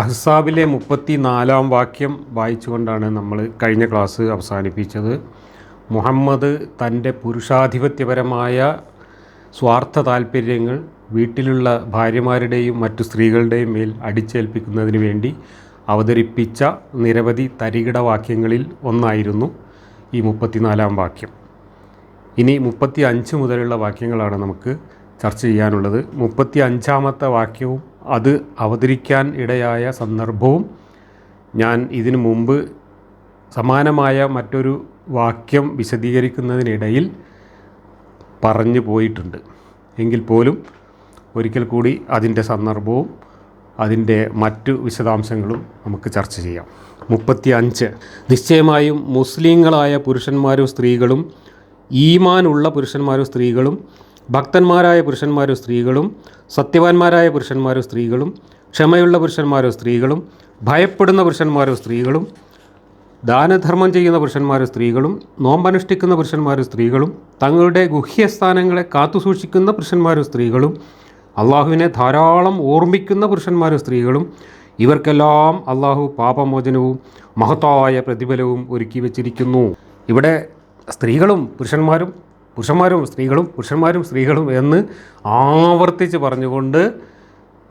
അഹ്സാബിലെ മുപ്പത്തി നാലാം വാക്യം വായിച്ചുകൊണ്ടാണ് നമ്മൾ കഴിഞ്ഞ ക്ലാസ് അവസാനിപ്പിച്ചത്. മുഹമ്മദ് തന്റെ പുരുഷാധിപത്യപരമായ സ്വാർത്ഥ താല്പര്യങ്ങൾ വീട്ടിലുള്ള ഭാര്യമാരുടെയും മറ്റു സ്ത്രീകളുടെയും മേൽ അടിച്ചേൽപ്പിക്കുന്നതിന് വേണ്ടി അവതരിപ്പിച്ച നിരവധി തരികിട വാക്യങ്ങളിൽ ഒന്നായിരുന്നു ഈ മുപ്പത്തിനാലാം വാക്യം. ഇനി മുപ്പത്തി അഞ്ച് മുതലുള്ള വാക്യങ്ങളാണ് നമുക്ക് ചർച്ച ചെയ്യാനുള്ളത്. മുപ്പത്തി അഞ്ചാമത്തെ വാക്യവും അത് അവതരിക്കാൻ ഇടയായ സന്ദർഭവും ഞാൻ ഇതിനു മുമ്പ് സമാനമായ മറ്റൊരു വാക്യം വിശദീകരിക്കുന്നതിനിടയിൽ പറഞ്ഞു പോയിട്ടുണ്ട്. എങ്കിൽ പോലും ഒരിക്കൽ കൂടി അതിന്റെ സന്ദർഭവും അതിന്റെ മറ്റു വിശദാംശങ്ങളും നമുക്ക് ചർച്ച ചെയ്യാം. മുപ്പത്തി അഞ്ച് നിശ്ചയമായും മുസ്ലിങ്ങളായ പുരുഷന്മാരും സ്ത്രീകളും ഈമാനുള്ള പുരുഷന്മാരും സ്ത്രീകളും ഭക്തന്മാരായ പുരുഷന്മാരും സ്ത്രീകളും സത്യവാന്മാരായ പുരുഷന്മാരും സ്ത്രീകളും ക്ഷമയുള്ള പുരുഷന്മാരും സ്ത്രീകളും ഭയപ്പെടുന്ന പുരുഷന്മാരും സ്ത്രീകളും ദാനധർമ്മം ചെയ്യുന്ന പുരുഷന്മാരും സ്ത്രീകളും നോമ്പനുഷ്ഠിക്കുന്ന പുരുഷന്മാരും സ്ത്രീകളും തങ്ങളുടെ ഗുഹ്യസ്ഥാനങ്ങളെ കാത്തുസൂക്ഷിക്കുന്ന പുരുഷന്മാരും സ്ത്രീകളും അള്ളാഹുവിനെ ധാരാളം ഓർമ്മിക്കുന്ന പുരുഷന്മാരും സ്ത്രീകളും ഇവർക്കെല്ലാം അള്ളാഹു പാപമോചനവും മഹത്തായ പ്രതിഫലവും ഒരുക്കി വച്ചിരിക്കുന്നു. ഇവിടെ സ്ത്രീകളും പുരുഷന്മാരും പുരുഷന്മാരും സ്ത്രീകളും പുരുഷന്മാരും സ്ത്രീകളും എന്ന് ആവർത്തിച്ച് പറഞ്ഞുകൊണ്ട്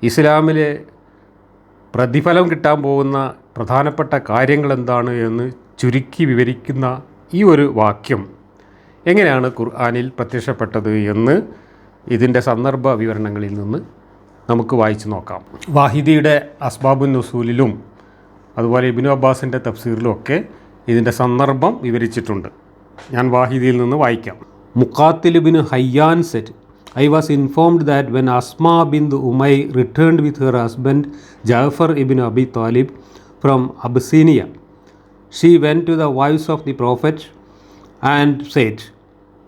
ഇസ്ലാമിലെ പ്രതിഫലം കിട്ടാൻ പോകുന്ന പ്രധാനപ്പെട്ട കാര്യങ്ങൾ എന്താണ് എന്ന് ചുരുക്കി വിവരിക്കുന്ന ഈ ഒരു വാക്യം എങ്ങനെയാണ് ഖുർആാനിൽ പ്രത്യക്ഷപ്പെട്ടത് എന്ന് ഇതിന്റെ സന്ദർഭ വിവരണങ്ങളിൽ നിന്ന് നമുക്ക് വായിച്ചു നോക്കാം. വാഹിദിയുടെ അസ്ബാബുൻ നസൂലിലും അതുപോലെ ഇബിനു അബ്ബാസിന്റെ തഫ്സീറിലും ഒക്കെ ഇതിന്റെ സന്ദർഭം വിവരിച്ചിട്ടുണ്ട്. ഞാൻ വാഹിദിയിൽ നിന്ന് വായിക്കാം. Muqatilibin Hayyan said, I was informed that when Asma bin Umay returned with her husband Ja'far ibn Abi Talib from Abyssinia, she went to the wives of the Prophet and said,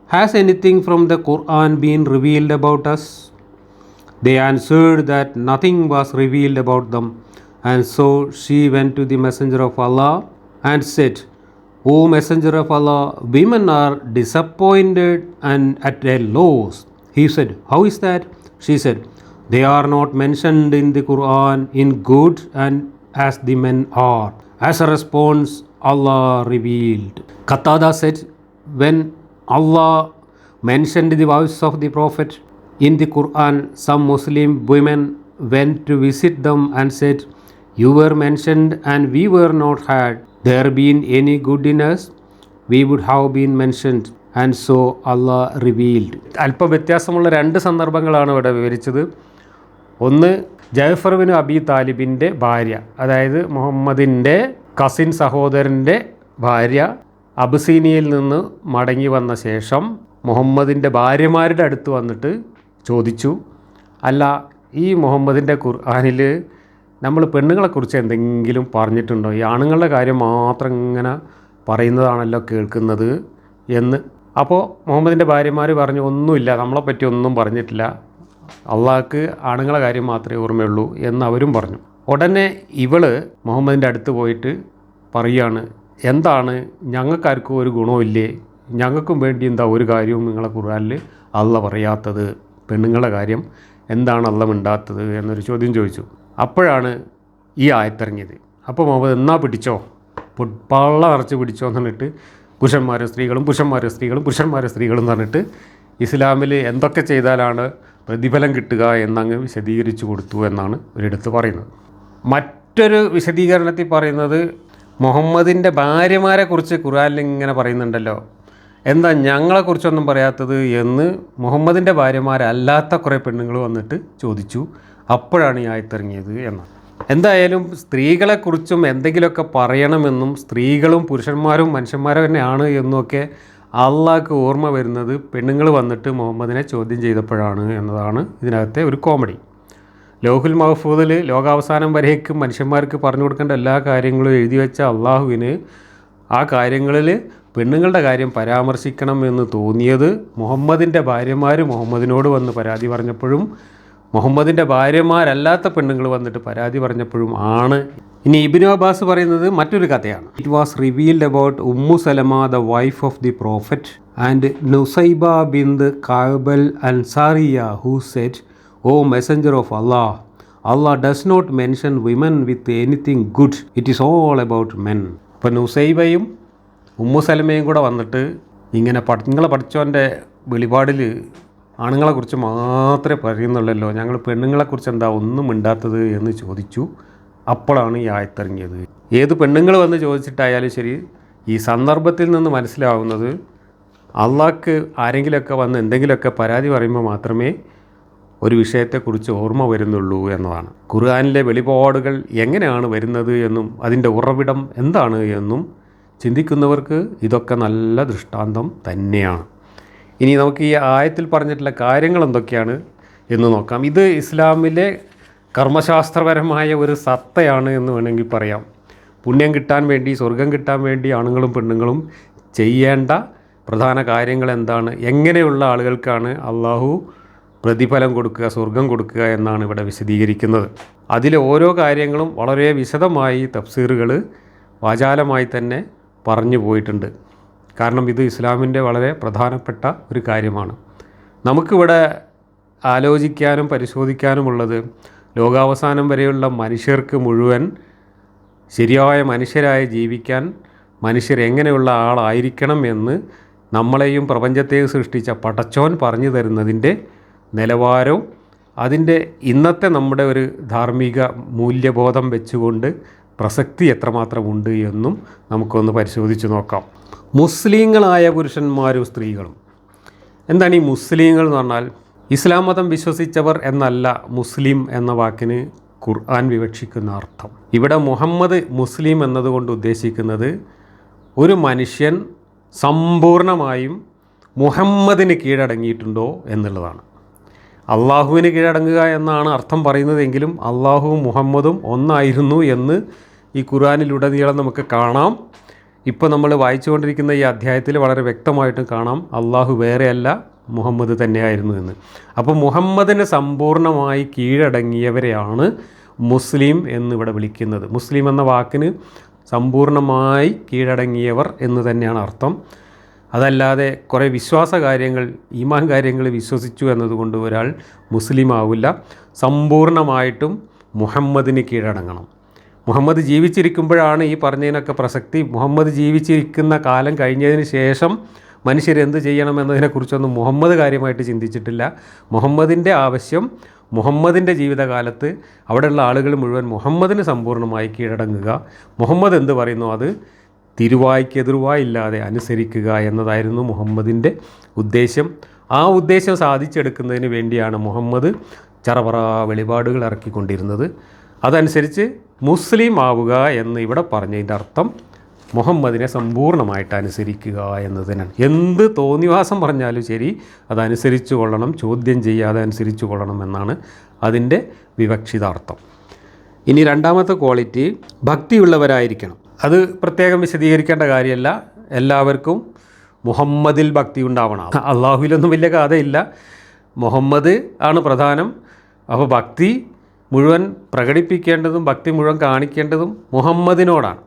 Has anything from the Quran been revealed about us? They answered that nothing was revealed about them, and so she went to the Messenger of Allah and said, O Messenger of Allah, women are disappointed and at a loss. He said, How is that? She said, They are not mentioned in the Quran in good and as the men are. As a response, Allah revealed. Qatada said, When Allah mentioned the voice of the Prophet in the Quran, some Muslim women went to visit them and said, You were mentioned and we were not had. There been any good in us, we would have been mentioned. And so Allah revealed അല്പം വ്യത്യാസമുള്ള രണ്ട് സന്ദർഭങ്ങളാണ് ഇവിടെ വിവരിച്ചത് ഒന്ന് ജയഫർബിന് അബി താലിബിന്റെ ഭാര്യ അതായത് മുഹമ്മദിന്റെ cousin സഹോദരന്റെ ഭാര്യ അബസീനിയയിൽ നിന്ന് മടങ്ങി വന്ന ശേഷം മുഹമ്മദിന്റെ ഭാര്യമാരുടെ അടുത്ത് വന്നിട്ട് ചോദിച്ചു അല്ല ഈ മുഹമ്മദിന്റെ ഖുർആാനിൽ നമ്മൾ പെണ്ണുങ്ങളെക്കുറിച്ച് എന്തെങ്കിലും പറഞ്ഞിട്ടുണ്ടോ? ഈ ആണുങ്ങളുടെ കാര്യം മാത്രം ഇങ്ങനെ പറയുന്നതാണല്ലോ കേൾക്കുന്നത് എന്ന്. അപ്പോൾ മുഹമ്മദിന്റെ ഭാര്യമാർ പറഞ്ഞു ഒന്നുമില്ല നമ്മളെപ്പറ്റി ഒന്നും പറഞ്ഞിട്ടില്ല. അള്ളാഹ്ക്ക് ആണുങ്ങളെ കാര്യം മാത്രമേ ഓർമ്മയുള്ളൂ എന്ന് അവരും പറഞ്ഞു. ഉടനെ ഇവൾ മുഹമ്മദിന്റെ അടുത്ത് പോയിട്ട് പറയുകയാണ് എന്താണ്? ഞങ്ങൾക്കാർക്കും ഒരു ഗുണമില്ലേ ഞങ്ങൾക്കും വേണ്ടി എന്താ ഒരു കാര്യവും നിങ്ങളെ ഖുർആനിൽ അള്ള പറയാത്തത്? പെണ്ണുങ്ങളുടെ കാര്യം എന്താണ് അള്ള മിണ്ടാത്തത്? എന്നൊരു ചോദ്യം ചോദിച്ചു. അപ്പോഴാണ് ഈ ആയത്തിറങ്ങിയത്. അപ്പോൾ മുഹമ്മദ് എന്നാ പിടിച്ചോ? പള്ള നിറച്ച് പിടിച്ചോ എന്ന് പറഞ്ഞിട്ട് പുരുഷന്മാരും സ്ത്രീകളും പുരുഷന്മാരും സ്ത്രീകളും പുരുഷന്മാരും സ്ത്രീകളും എന്ന് പറഞ്ഞിട്ട് ഇസ്ലാമിൽ എന്തൊക്കെ ചെയ്താലാണ് പ്രതിഫലം കിട്ടുക എന്നങ്ങ് വിശദീകരിച്ചു കൊടുത്തു എന്നാണ് ഒരിടത്ത് പറയുന്നത്. മറ്റൊരു വിശദീകരണത്തിൽ പറയുന്നത് മുഹമ്മദിന്റെ ഭാര്യമാരെക്കുറിച്ച് ഖുറാനിൽ ഇങ്ങനെ പറയുന്നുണ്ടല്ലോ. എന്താ ഞങ്ങളെക്കുറിച്ചൊന്നും പറയാത്തത് എന്ന് മുഹമ്മദിന്റെ ഭാര്യമാരല്ലാത്ത കുറേ പെണ്ണുങ്ങൾ വന്നിട്ട് ചോദിച്ചു. അപ്പോഴാണ് ഈ ആയത്തിറങ്ങിയത് എന്നാണ്. എന്തായാലും സ്ത്രീകളെക്കുറിച്ചും എന്തെങ്കിലുമൊക്കെ പറയണമെന്നും സ്ത്രീകളും പുരുഷന്മാരും മനുഷ്യന്മാരും തന്നെയാണ് എന്നൊക്കെ അള്ളാഹ്ക്ക് ഓർമ്മ വരുന്നത് പെണ്ണുങ്ങൾ വന്നിട്ട് മുഹമ്മദിനെ ചോദ്യം ചെയ്തപ്പോഴാണ് എന്നതാണ് ഇതിനകത്തെ ഒരു കോമഡി. ലോഹുൽ മഹഫൂദിൽ ലോകാവസാനം വരേക്കും മനുഷ്യന്മാർക്ക് പറഞ്ഞു കൊടുക്കേണ്ട എല്ലാ കാര്യങ്ങളും എഴുതി വെച്ച അള്ളാഹുവിന് ആ കാര്യങ്ങളിൽ പെണ്ണുങ്ങളുടെ കാര്യം പരാമർശിക്കണം എന്ന് തോന്നിയത് മുഹമ്മദിന്റെ ഭാര്യമാർ മുഹമ്മദിനോട് വന്ന് പരാതി പറഞ്ഞപ്പോഴും മുഹമ്മദിന്റെ ഭാര്യമാരല്ലാത്ത പെണ്ണുങ്ങൾ വന്നിട്ട് പരാതി പറഞ്ഞപ്പോഴും ആണ്. ഇനി ഇബിനു അബ്ബാസ് പറയുന്നത് മറ്റൊരു കഥയാണ്. It was revealed about Umm Salama the wife of the prophet and Nusaiba bin the Kabal Ansariya who said O messenger of Allah Allah does not mention women with anything good it is all about men ഇപ്പം നുസൈബയും Umm സലമയും കൂടെ വന്നിട്ട് ഇങ്ങനെ പഠിങ്ങളെ പഠിച്ചവന്റെ വെളിപാടിൽ ആണുങ്ങളെക്കുറിച്ച് മാത്രമേ പറയുന്നുള്ളല്ലോ. ഞങ്ങൾ പെണ്ണുങ്ങളെക്കുറിച്ച് എന്താ ഒന്നും മിണ്ടാത്തത് എന്ന് ചോദിച്ചു. അപ്പോഴാണ് ഈ ആയത്തിറങ്ങിയത്. ഏത് പെണ്ണുങ്ങൾ വന്ന് ചോദിച്ചിട്ടായാലും ശരി ഈ സന്ദർഭത്തിൽ നിന്ന് മനസ്സിലാവുന്നത് അള്ളാഹ്ക്ക് ആരെങ്കിലുമൊക്കെ വന്ന് എന്തെങ്കിലുമൊക്കെ പരാതി പറയുമ്പോൾ മാത്രമേ ഒരു വിഷയത്തെക്കുറിച്ച് ഓർമ്മ വരുന്നുള്ളൂ എന്നതാണ്. ഖുർആാനിലെ വെളിപാടുകൾ എങ്ങനെയാണ് വരുന്നത് എന്നും അതിന്റെ ഉറവിടം എന്താണ് എന്നും ചിന്തിക്കുന്നവർക്ക് ഇതൊക്കെ നല്ല ദൃഷ്ടാന്തം തന്നെയാണ്. ഇനി നമുക്ക് ഈ ആയത്തിൽ പറഞ്ഞിട്ടുള്ള കാര്യങ്ങൾ എന്തൊക്കെയാണ് എന്ന് നോക്കാം. ഇത് ഇസ്ലാമിലെ കർമ്മശാസ്ത്രപരമായ ഒരു സത്തയാണ് എന്ന് വേണമെങ്കിൽ പറയാം. പുണ്യം കിട്ടാൻ വേണ്ടി സ്വർഗം കിട്ടാൻ വേണ്ടി ആണുങ്ങളും പെണ്ണുങ്ങളും ചെയ്യേണ്ട പ്രധാന കാര്യങ്ങൾ എന്താണ്? എങ്ങനെയുള്ള ആളുകൾക്കാണ് അള്ളാഹു പ്രതിഫലം കൊടുക്കുക സ്വർഗം കൊടുക്കുക എന്നാണ് ഇവിടെ വിശദീകരിക്കുന്നത്. അതിലെ ഓരോ കാര്യങ്ങളും വളരെ വിശദമായി തഫ്സീറുകൾ വാചാലമായി തന്നെ പറഞ്ഞു പോയിട്ടുണ്ട്. കാരണം ഇത് ഇസ്ലാമിന്റെ വളരെ പ്രധാനപ്പെട്ട ഒരു കാര്യമാണ്. നമുക്കിവിടെ ആലോചിക്കാനും പരിശോധിക്കാനുമുള്ളത് ലോകാവസാനം വരെയുള്ള മനുഷ്യർക്ക് മുഴുവൻ ശരിയായ മനുഷ്യരായി ജീവിക്കാൻ മനുഷ്യർ എങ്ങനെയുള്ള ആളായിരിക്കണം എന്ന് നമ്മളെയും പ്രപഞ്ചത്തെയും സൃഷ്ടിച്ച പടച്ചോൻ പറഞ്ഞു തരുന്നതിന്റെ നിലവാരവും അതിന്റെ ഇന്നത്തെ നമ്മുടെ ഒരു ധാർമ്മിക മൂല്യബോധം വെച്ചുകൊണ്ട് പ്രസക്തി എത്രമാത്രമുണ്ട് എന്നും നമുക്കൊന്ന് പരിശോധിച്ച് നോക്കാം. മുസ്ലിങ്ങളായ പുരുഷന്മാരും സ്ത്രീകളും. എന്താണ് ഈ മുസ്ലിങ്ങൾ എന്ന് പറഞ്ഞാൽ? ഇസ്ലാം മതം വിശ്വസിച്ചവർ എന്നല്ല മുസ്ലിം എന്ന വാക്കിന് ഖുർആൻ വിവക്ഷിക്കുന്ന അർത്ഥം. ഇവിടെ മുഹമ്മദ് മുസ്ലിം എന്നതുകൊണ്ട് ഉദ്ദേശിക്കുന്നത് ഒരു മനുഷ്യൻ സമ്പൂർണമായും മുഹമ്മദിന് കീഴടങ്ങിയിട്ടുണ്ടോ എന്നുള്ളതാണ്. അള്ളാഹുവിന് കീഴടങ്ങുക എന്നാണ് അർത്ഥം പറയുന്നതെങ്കിലും അള്ളാഹുവും മുഹമ്മദും ഒന്നായിരുന്നു എന്ന് ഈ ഖുർആാനിലുടനീളം നമുക്ക് കാണാം. ഇപ്പോൾ നമ്മൾ വായിച്ചുകൊണ്ടിരിക്കുന്ന ഈ അധ്യായത്തിൽ വളരെ വ്യക്തമായിട്ടും കാണാം അള്ളാഹു വേറെയല്ല മുഹമ്മദ് തന്നെയായിരുന്നു എന്ന്. അപ്പോൾ മുഹമ്മദിന് സമ്പൂർണമായി കീഴടങ്ങിയവരെയാണ് മുസ്ലിം എന്നിവിടെ വിളിക്കുന്നത്. മുസ്ലിം എന്ന വാക്കിന് സമ്പൂർണമായി കീഴടങ്ങിയവർ എന്ന് തന്നെയാണ് അർത്ഥം. അതല്ലാതെ കുറേ വിശ്വാസ കാര്യങ്ങൾ ഈമാൻ കാര്യങ്ങൾ വിശ്വസിച്ചു എന്നതുകൊണ്ട് ഒരാൾ മുസ്ലിം ആവില്ല സമ്പൂർണമായിട്ടും മുഹമ്മദിന് കീഴടങ്ങണം. മുഹമ്മദ് ജീവിച്ചിരിക്കുമ്പോഴാണ് ഈ പറഞ്ഞതിനൊക്കെ പ്രസക്തി. മുഹമ്മദ് ജീവിച്ചിരിക്കുന്ന കാലം കഴിഞ്ഞതിന് ശേഷം മനുഷ്യരെന്ത് ചെയ്യണം എന്നതിനെക്കുറിച്ചൊന്നും മുഹമ്മദ് കാര്യമായിട്ട് ചിന്തിച്ചിട്ടില്ല. മുഹമ്മദിന്റെ ആവശ്യം മുഹമ്മദിന്റെ ജീവിതകാലത്ത് അവിടെയുള്ള ആളുകൾ മുഴുവൻ മുഹമ്മദിന് സമ്പൂർണമായി കീഴടങ്ങുക. മുഹമ്മദ് എന്ത് പറയുന്നു? അത് തിരുവായ്ക്ക് എതിർവായില്ലാതെ അനുസരിക്കുക എന്നതായിരുന്നു മുഹമ്മദിന്റെ ഉദ്ദേശം. ആ ഉദ്ദേശം സാധിച്ചെടുക്കുന്നതിന് വേണ്ടിയാണ് മുഹമ്മദ് ചറപറ വെളിപാടുകൾ ഇറക്കിക്കൊണ്ടിരുന്നത്. അതനുസരിച്ച് മുസ്ലിം ആവുക എന്ന് ഇവിടെ പറഞ്ഞതിന്റെ അർത്ഥം മുഹമ്മദിനെ സമ്പൂർണമായിട്ട് അനുസരിക്കുക എന്നതിനാണ്. എന്ത് തോന്നിവാസം പറഞ്ഞാലും ശരി അതനുസരിച്ചു കൊള്ളണം ചോദ്യം ചെയ്യാതെ അനുസരിച്ചു കൊള്ളണം എന്നാണ് അതിന്റെ വിവക്ഷിതാർത്ഥം. ഇനി രണ്ടാമത്തെ ക്വാളിറ്റി ഭക്തിയുള്ളവരായിരിക്കണം. അത് പ്രത്യേകം വിശദീകരിക്കേണ്ട കാര്യമല്ല. എല്ലാവർക്കും മുഹമ്മദിൽ ഭക്തി ഉണ്ടാവണം. അള്ളാഹുവിലൊന്നും വലിയ കഥയില്ല മുഹമ്മദ് ആണ് പ്രധാനം. അപ്പോൾ ഭക്തി മുഴുവൻ പ്രകടിപ്പിക്കേണ്ടതും ഭക്തി മുഴുവൻ കാണിക്കേണ്ടതും മുഹമ്മദിനോടാണ്.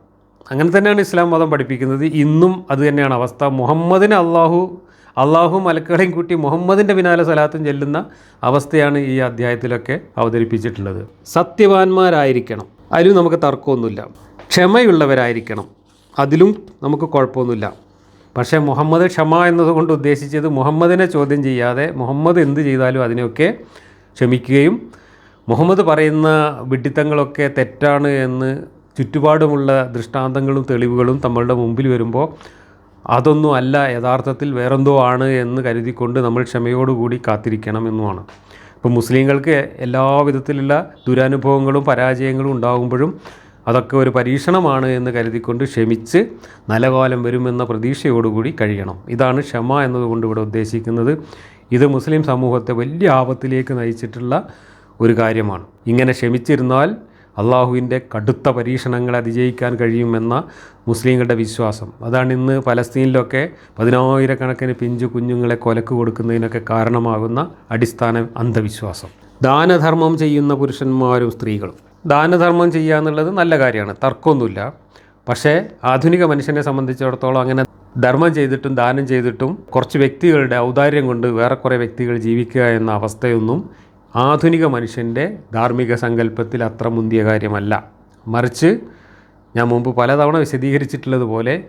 അങ്ങനെ തന്നെയാണ് ഇസ്ലാം മതം പഠിപ്പിക്കുന്നത്. ഇന്നും അത് തന്നെയാണ് അവസ്ഥ. മുഹമ്മദിന് അള്ളാഹു അള്ളാഹു മലക്കുകളെയും കൂട്ടി മുഹമ്മദിന്റെ പിന്നാലെ സലാത്തും ചെല്ലുന്ന അവസ്ഥയാണ് ഈ അധ്യായത്തിലൊക്കെ അവതരിപ്പിച്ചിട്ടുള്ളത്. സത്യവാന്മാരായിരിക്കണം അതിലും നമുക്ക് തർക്കമൊന്നുമില്ല. ക്ഷമയുള്ളവരായിരിക്കണം. അതിലും നമുക്ക് കുഴപ്പമൊന്നുമില്ല. പക്ഷേ മുഹമ്മദ് ക്ഷമ എന്നതുകൊണ്ട് ഉദ്ദേശിച്ചത് മുഹമ്മദിനെ ചോദ്യം ചെയ്യാതെ മുഹമ്മദ് എന്ത് ചെയ്താലും അതിനെയൊക്കെ ക്ഷമിക്കുകയും മുഹമ്മദ് പറയുന്ന വിഡിത്തങ്ങളൊക്കെ തെറ്റാണ് എന്ന് ചുറ്റുപാടുമുള്ള ദൃഷ്ടാന്തങ്ങളും തെളിവുകളും നമ്മളുടെ മുമ്പിൽ വരുമ്പോൾ അതൊന്നും അല്ല യഥാർത്ഥത്തിൽ വേറെന്തോ ആണ് എന്ന് കരുതിക്കൊണ്ട് നമ്മൾ ക്ഷമയോടുകൂടി കാത്തിരിക്കണം എന്നുമാണ്. ഇപ്പോൾ മുസ്ലിങ്ങൾക്ക് എല്ലാ വിധത്തിലുള്ള ദുരനുഭവങ്ങളും പരാജയങ്ങളും ഉണ്ടാകുമ്പോഴും അതൊക്കെ ഒരു പരീക്ഷണമാണ് എന്ന് കരുതിക്കൊണ്ട് ക്ഷമിച്ച് നല്ല കാലം വരുമെന്ന പ്രതീക്ഷയോടുകൂടി കഴിയണം. ഇതാണ് ക്ഷമ എന്നതുകൊണ്ട് ഇവിടെ ഉദ്ദേശിക്കുന്നത്. ഇത് മുസ്ലിം സമൂഹത്തെ വലിയ ആപത്തിലേക്ക് നയിച്ചിട്ടുള്ള ഒരു കാര്യമാണ്. ഇങ്ങനെ ക്ഷമിച്ചിരുന്നാൽ അള്ളാഹുവിന്റെ കടുത്ത പരീക്ഷണങ്ങളെ അതിജയിക്കാൻ കഴിയുമെന്ന മുസ്ലിങ്ങളുടെ വിശ്വാസം. അതാണ് ഇന്ന് പലസ്തീനിലൊക്കെ പതിനായിരക്കണക്കിന് പിഞ്ചു കുഞ്ഞുങ്ങളെ കൊലക്ക് കൊടുക്കുന്നതിനൊക്കെ കാരണമാകുന്ന അടിസ്ഥാന അന്ധവിശ്വാസം. ദാനധർമ്മം ചെയ്യുന്ന പുരുഷന്മാരും സ്ത്രീകളും. ദാനധർമ്മം ചെയ്യുക എന്നുള്ളത് നല്ല കാര്യമാണ് തർക്കമൊന്നുമില്ല. പക്ഷേ ആധുനിക മനുഷ്യനെ സംബന്ധിച്ചിടത്തോളം അങ്ങനെ ധർമ്മം ചെയ്തിട്ടും ദാനം ചെയ്തിട്ടും കുറച്ച് വ്യക്തികളുടെ ഔദാര്യം കൊണ്ട് വേറെ കുറേ വ്യക്തികൾ ജീവിക്കുക എന്ന അവസ്ഥയൊന്നും ആധുനിക മനുഷ്യന്റെ ധാർമ്മിക സങ്കല്പത്തിൽ അത്ര മുന്തിയ കാര്യമല്ല. മറിച്ച് ഞാൻ മുമ്പ് പലതവണ വിശദീകരിച്ചിട്ടുള്ളതുപോലെ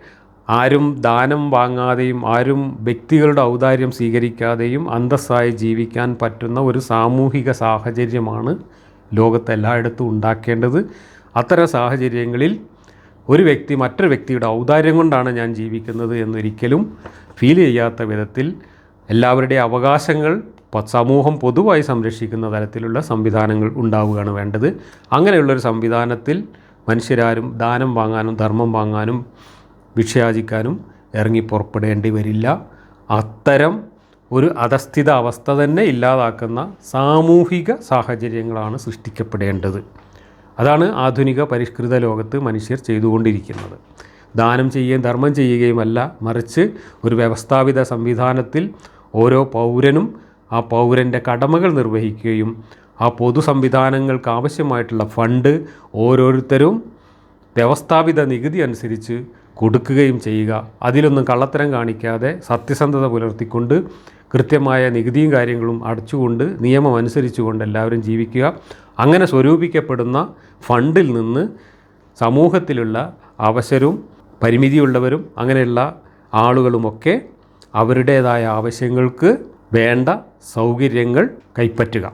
ആരും ദാനം വാങ്ങാതെയും ആരും വ്യക്തികളുടെ ഔദാര്യം സ്വീകരിക്കാതെയും അന്തസ്സായി ജീവിക്കാൻ പറ്റുന്ന ഒരു സാമൂഹിക സാഹചര്യമാണ് ലോകത്ത് എല്ലായിടത്തും ഉണ്ടാക്കേണ്ടത്. അത്തരം സാഹചര്യങ്ങളിൽ ഒരു വ്യക്തി മറ്റൊരു വ്യക്തിയുടെ ഔദാര്യം കൊണ്ടാണ് ഞാൻ ജീവിക്കുന്നത് എന്നൊരിക്കലും ഫീൽ ചെയ്യാത്ത വിധത്തിൽ എല്ലാവരുടെയും അവകാശങ്ങൾ സമൂഹം പൊതുവായി സംരക്ഷിക്കുന്ന തരത്തിലുള്ള സംവിധാനങ്ങൾ ഉണ്ടാവുകയാണ് വേണ്ടത്. അങ്ങനെയുള്ളൊരു സംവിധാനത്തിൽ മനുഷ്യരാരും ദാനം വാങ്ങാനും ധർമ്മം വാങ്ങാനും ഭിക്ഷയാചിക്കാനും ഇറങ്ങി പുറപ്പെടേണ്ടി വരില്ല. അത്തരം ഒരു അധസ്ഥിത അവസ്ഥ തന്നെ ഇല്ലാതാക്കുന്ന സാമൂഹിക സാഹചര്യങ്ങളാണ് സൃഷ്ടിക്കപ്പെടേണ്ടത്. അതാണ് ആധുനിക പരിഷ്കൃത ലോകത്ത് മനുഷ്യർ ചെയ്തുകൊണ്ടിരിക്കുന്നത്. ദാനം ചെയ്യുകയും ധർമ്മം ചെയ്യുകയുമല്ല മറിച്ച് ഒരു വ്യവസ്ഥാപിത സംവിധാനത്തിൽ ഓരോ പൗരനും ആ പൗരന്റെ കടമകൾ നിർവഹിക്കുകയും ആ പൊതു സംവിധാനങ്ങൾക്ക് ആവശ്യമായിട്ടുള്ള ഫണ്ട് ഓരോരുത്തരും വ്യവസ്ഥാപിത നികുതി അനുസരിച്ച് കൊടുക്കുകയും ചെയ്യുക. അതിലൊന്നും കള്ളത്തരം കാണിക്കാതെ സത്യസന്ധത പുലർത്തിക്കൊണ്ട് കൃത്യമായ നികുതിയും കാര്യങ്ങളും അടച്ചുകൊണ്ട് നിയമം അനുസരിച്ചുകൊണ്ട് എല്ലാവരും ജീവിക്കുക. അങ്ങനെ സ്വരൂപിക്കപ്പെടുന്ന ഫണ്ടിൽ നിന്ന് സമൂഹത്തിലുള്ള അവശരും പരിമിതിയുള്ളവരും അങ്ങനെയുള്ള ആളുകളുമൊക്കെ അവരുടേതായ ആവശ്യങ്ങൾക്ക് വേണ്ട സൗകര്യങ്ങൾ കൈപ്പറ്റുക.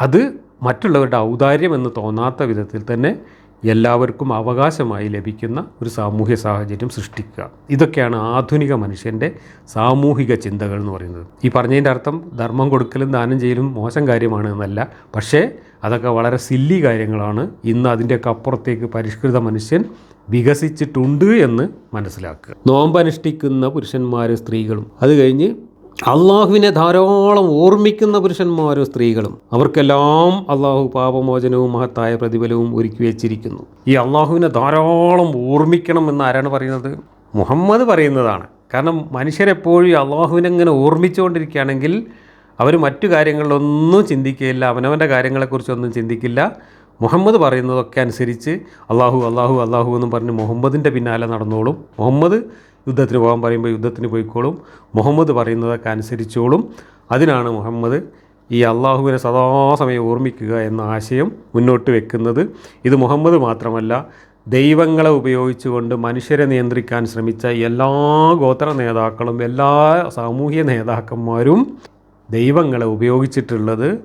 അത് മറ്റുള്ളവരുടെ ഔദാര്യം എന്ന് തോന്നാത്ത വിധത്തിൽ തന്നെ എല്ലാവർക്കും അവകാശമായി ലഭിക്കുന്ന ഒരു സാമൂഹ്യ സാഹചര്യം സൃഷ്ടിക്കുക. ഇതൊക്കെയാണ് ആധുനിക മനുഷ്യന്റെ സാമൂഹിക ചിന്തകൾ എന്ന് പറയുന്നത്. ഈ പറഞ്ഞതിന്റെ അർത്ഥം ധർമ്മം കൊടുക്കലും ദാനം ചെയ്യലും മോശം കാര്യമാണ് എന്നല്ല. പക്ഷേ അതൊക്കെ വളരെ സില്ലി കാര്യങ്ങളാണ്. ഇന്ന് അതിന്റെയൊക്കെ അപ്പുറത്തേക്ക് പരിഷ്കൃത മനുഷ്യൻ വികസിച്ചിട്ടുണ്ട് എന്ന് മനസ്സിലാക്കുക. നോമ്പനുഷ്ഠിക്കുന്ന പുരുഷന്മാരും സ്ത്രീകളും അത് കഴിഞ്ഞ് അള്ളാഹുവിനെ ധാരാളം ഓർമ്മിക്കുന്ന പുരുഷന്മാരും സ്ത്രീകളും അവർക്കെല്ലാം അള്ളാഹു പാപമോചനവും മഹത്തായ പ്രതിഫലവും ഒരുക്കി വെച്ചിരിക്കുന്നു. ഈ അള്ളാഹുവിനെ ധാരാളം ഓർമ്മിക്കണം എന്ന് ആരാണ് പറയുന്നത്? മുഹമ്മദ് പറയുന്നതാണ്. കാരണം മനുഷ്യരെപ്പോഴും അള്ളാഹുവിനെ ഇങ്ങനെ ഓർമ്മിച്ചുകൊണ്ടിരിക്കുകയാണെങ്കിൽ അവർ മറ്റു കാര്യങ്ങളിലൊന്നും ചിന്തിക്കുകയില്ല അവനവന്റെ കാര്യങ്ങളെക്കുറിച്ചൊന്നും ചിന്തിക്കില്ല. മുഹമ്മദ് പറയുന്നതൊക്കെ അനുസരിച്ച് അള്ളാഹു അള്ളാഹു അള്ളാഹു എന്നും പറഞ്ഞ് മുഹമ്മദിന്റെ പിന്നാലെ നടന്നോളും. മുഹമ്മദ് യുദ്ധത്തിന് പോകാൻ പറയുമ്പോൾ യുദ്ധത്തിന് പോയിക്കോളും. മുഹമ്മദ് പറയുന്നതൊക്കെ അനുസരിച്ചോളും. അതിനാണ് മുഹമ്മദ് ഈ അള്ളാഹുവിനെ സദാസമയം ഓർമ്മിക്കുക എന്ന ആശയം മുന്നോട്ട് വെക്കുന്നത്. ഇത് മുഹമ്മദ് മാത്രമല്ല ദൈവങ്ങളെ ഉപയോഗിച്ചുകൊണ്ട് മനുഷ്യരെ നിയന്ത്രിക്കാൻ ശ്രമിച്ച എല്ലാ ഗോത്ര നേതാക്കളും എല്ലാ സാമൂഹ്യ നേതാക്കന്മാരും ദൈവങ്ങളെ ഉപയോഗിച്ചിട്ടുള്ളത്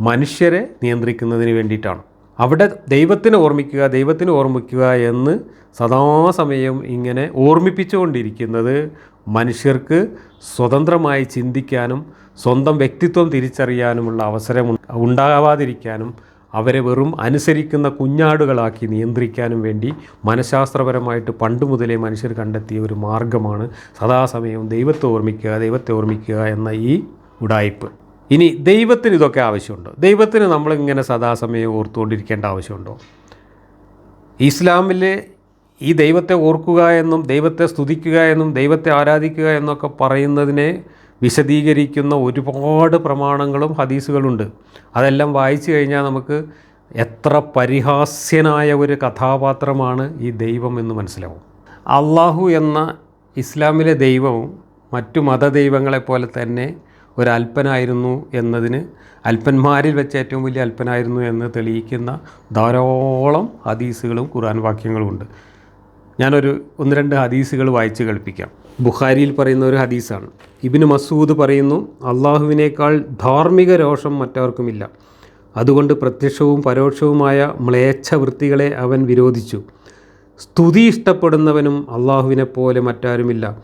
മനുഷ്യരെ നിയന്ത്രിക്കുന്നതിന് വേണ്ടിയിട്ടാണ്. അവിടെ ദൈവത്തിനെ ഓർമ്മിക്കുക ദൈവത്തിനെ ഓർമ്മിക്കുക എന്ന് സദാസമയം ഇങ്ങനെ ഓർമ്മിപ്പിച്ചുകൊണ്ടിരിക്കുന്നത് മനുഷ്യർക്ക് സ്വതന്ത്രമായി ചിന്തിക്കാനും സ്വന്തം വ്യക്തിത്വം തിരിച്ചറിയാനുമുള്ള അവസരം ഉണ്ടാവാതിരിക്കാനും അവരെ വെറും അനുസരിക്കുന്ന കുഞ്ഞാടുകളാക്കി നിയന്ത്രിക്കാനും വേണ്ടി മനഃശാസ്ത്രപരമായിട്ട് പണ്ട് മുതലേ മനുഷ്യർ കണ്ടെത്തിയ ഒരു മാർഗമാണ് സദാസമയം ദൈവത്തെ ഓർമ്മിക്കുക ദൈവത്തെ ഓർമ്മിക്കുക എന്ന ഈ ഉടായ്പ്. ഇനി ദൈവത്തിന് ഇതൊക്കെ ആവശ്യമുണ്ടോ? ദൈവത്തിന് നമ്മളിങ്ങനെ സദാസമയം ഓർത്തുകൊണ്ടിരിക്കേണ്ട ആവശ്യമുണ്ടോ? ഇസ്ലാമിൽ ഈ ദൈവത്തെ ഓർക്കുക എന്നും ദൈവത്തെ സ്തുതിക്കുക എന്നും ദൈവത്തെ ആരാധിക്കുക എന്നൊക്കെ പറയുന്നതിനെ വിശദീകരിക്കുന്ന ഒരുപാട് പ്രമാണങ്ങളും ഹദീസുകളുണ്ട്. അതെല്ലാം വായിച്ചു കഴിഞ്ഞാൽ നമുക്ക് എത്ര പരിഹാസ്യനായ ഒരു കഥാപാത്രമാണ് ഈ ദൈവം എന്ന് മനസ്സിലാവും. അള്ളാഹു എന്ന ഇസ്ലാമിലെ ദൈവവും മറ്റു മതദൈവങ്ങളെപ്പോലെ തന്നെ ഒരു അല്പനായിരുന്നു എന്നതിന് അല്പന്മാരിൽ വെച്ച് ഏറ്റവും വലിയ അല്പനായിരുന്നു എന്ന് തെളിയിക്കുന്ന ധാരാളം ഹദീസുകളും ഖുർആൻ വാക്യങ്ങളും വാക്യങ്ങളുമുണ്ട്. ഞാനൊരു ഒന്ന് രണ്ട് ഹദീസുകൾ വായിച്ച് കേൾപ്പിക്കാം. ബുഖാരിയിൽ പറയുന്ന ഒരു ഹദീസാണ്. ഇബിന് മസൂദ് പറയുന്നു അള്ളാഹുവിനേക്കാൾ ധാർമ്മിക രോഷം മറ്റാർക്കുമില്ല അതുകൊണ്ട് പ്രത്യക്ഷവും പരോക്ഷവുമായ മ്ലേച്ഛ വൃത്തികളെ അവൻ വിരോധിച്ചു. സ്തുതി ഇഷ്ടപ്പെടുന്നവനും അള്ളാഹുവിനെ പോലെ മറ്റാരുമില്ല.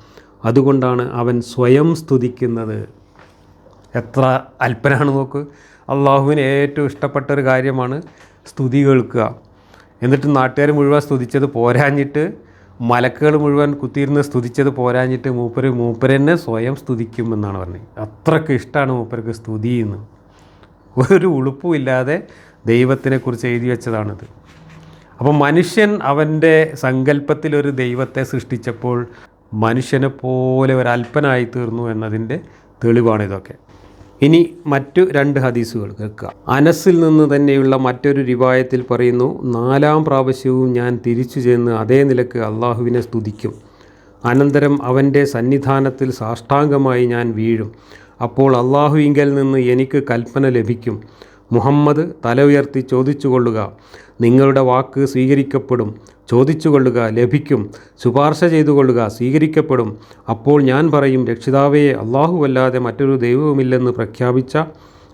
അതുകൊണ്ടാണ് അവൻ സ്വയം സ്തുതിക്കുന്നത്. എത്ര അല്പനാണ് നോക്ക്. അള്ളാഹുവിന് ഏറ്റവും ഇഷ്ടപ്പെട്ട ഒരു കാര്യമാണ് സ്തുതി കേൾക്കുക എന്നിട്ട് നാട്ടുകാർ മുഴുവൻ സ്തുതിച്ചത് പോരാഞ്ഞിട്ട് മലക്കുകൾ മുഴുവൻ കുത്തിയിരുന്ന് സ്തുതിച്ചത് പോരാഞ്ഞിട്ട് മൂപ്പര് മൂപ്പരെന്നെ സ്വയം സ്തുതിക്കും എന്നാണ് പറഞ്ഞത്. അത്രയ്ക്ക് ഇഷ്ടമാണ് മൂപ്പർക്ക് സ്തുതി എന്ന്. ഒരു ഉളുപ്പുമില്ലാതെ ദൈവത്തിനെക്കുറിച്ച് എഴുതി വെച്ചതാണിത്. അപ്പം മനുഷ്യൻ അവന്റെ സങ്കല്പത്തിലൊരു ദൈവത്തെ സൃഷ്ടിച്ചപ്പോൾ മനുഷ്യനെ പോലെ ഒരു അല്പനായി തീർന്നു എന്നതിന്റെ തെളിവാണിതൊക്കെ ഇനി മറ്റു രണ്ട് ഹദീസുകൾ കേൾക്കുക. അനസിൽ നിന്ന് തന്നെയുള്ള മറ്റൊരു രിവായത്തിൽ പറയുന്നു നാലാം പ്രാവശ്യവും ഞാൻ തിരിച്ചു ചെന്ന് അതേ നിലയ്ക്ക് അള്ളാഹുവിനെ സ്തുതിക്കും. അനന്തരം അവന്റെ സന്നിധാനത്തിൽ സാഷ്ടാംഗമായി ഞാൻ വീഴും. അപ്പോൾ അള്ളാഹുവിങ്കൽ നിന്ന് എനിക്ക് കൽപ്പന ലഭിക്കും. മുഹമ്മദ് തല ഉയർത്തി ചോദിച്ചുകൊള്ളുക. നിങ്ങളുടെ വാക്ക് സ്വീകരിക്കപ്പെടും. ചോദിച്ചുകൊള്ളുക ലഭിക്കും. ശുപാർശ ചെയ്തുകൊള്ളുക സ്വീകരിക്കപ്പെടും. അപ്പോൾ ഞാൻ പറയും രക്ഷിതാവേ അല്ലാഹുവല്ലാതെ മറ്റൊരു ദൈവവുമില്ലെന്ന് പ്രഖ്യാപിച്ച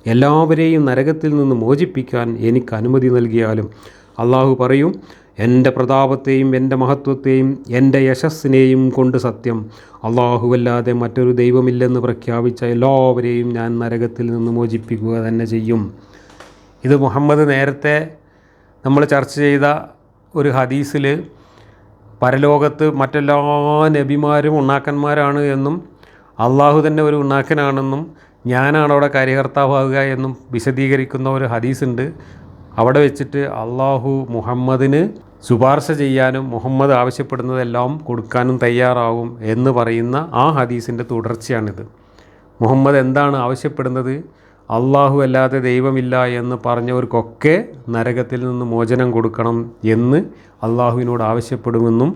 എല്ലാവരെയും നരകത്തിൽ നിന്ന് മോചിപ്പിക്കാൻ എനിക്ക് അനുമതി നൽകിയാലും. അള്ളാഹു പറയും എന്റെ പ്രതാപത്തെയും എന്റെ മഹത്വത്തെയും എന്റെ യശസ്സിനെയും കൊണ്ട് സത്യം. അള്ളാഹുവല്ലാതെ മറ്റൊരു ദൈവമില്ലെന്ന് പ്രഖ്യാപിച്ച എല്ലാവരെയും ഞാൻ നരകത്തിൽ നിന്ന് മോചിപ്പിക്കുക തന്നെ ചെയ്യും. ഇത് മുഹമ്മദ് നേരത്തെ നമ്മൾ ചർച്ച ചെയ്ത ഒരു ഹദീസിൽ പരലോകത്ത് മറ്റെല്ലാ നബിമാരും ഉണ്ണാക്കന്മാരാണ് എന്നും അള്ളാഹു തന്നെ ഒരു ഉണ്ണാക്കനാണെന്നും ഞാനാണ് അവിടെ കാര്യകർത്താവുക എന്നും വിശദീകരിക്കുന്ന ഒരു ഹദീസുണ്ട്. അവിടെ വെച്ചിട്ട് അള്ളാഹു മുഹമ്മദിന് ശുപാർശ ചെയ്യാനും മുഹമ്മദ് ആവശ്യപ്പെടുന്നതെല്ലാം കൊടുക്കാനും തയ്യാറാവും എന്ന് പറയുന്ന ആ ഹദീസിന്റെ തുടർച്ചയാണിത്. മുഹമ്മദ് എന്താണ് ആവശ്യപ്പെടുന്നത്? അള്ളാഹു അല്ലാതെ ദൈവമില്ല എന്ന് പറഞ്ഞവർക്കൊക്കെ നരകത്തിൽ നിന്ന് മോചനം കൊടുക്കണം എന്ന് അള്ളാഹുവിനോട് ആവശ്യപ്പെടുമെന്നും